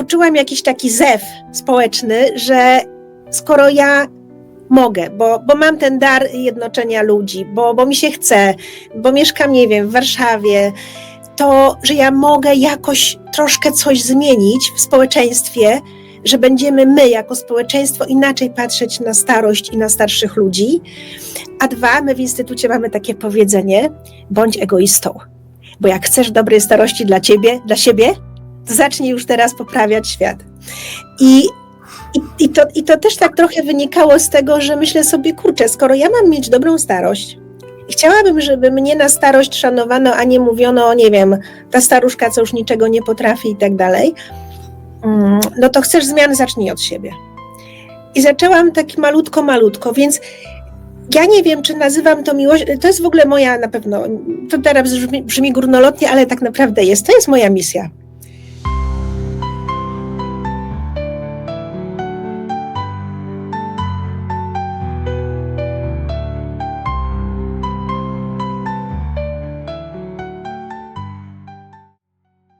poczułam jakiś taki zew społeczny, że skoro ja mogę, bo, bo mam ten dar jednoczenia ludzi, bo, bo mi się chce, bo mieszkam, nie wiem, w Warszawie, to, że ja mogę jakoś troszkę coś zmienić w społeczeństwie, że będziemy my jako społeczeństwo inaczej patrzeć na starość i na starszych ludzi. A dwa, my w Instytucie mamy takie powiedzenie: bądź egoistą. Bo jak chcesz dobrej starości dla ciebie, dla siebie, zacznij już teraz poprawiać świat. I, i, i, to, I to też tak trochę wynikało z tego, że myślę sobie, kurczę, skoro ja mam mieć dobrą starość, chciałabym, żeby mnie na starość szanowano, a nie mówiono, nie wiem, ta staruszka, co już niczego nie potrafi i tak dalej, mm, no to chcesz zmian, zacznij od siebie. I zaczęłam tak malutko, malutko, więc ja nie wiem, czy nazywam to miłość, to jest w ogóle moja na pewno, to teraz brzmi, brzmi górnolotnie, ale tak naprawdę jest, to jest moja misja.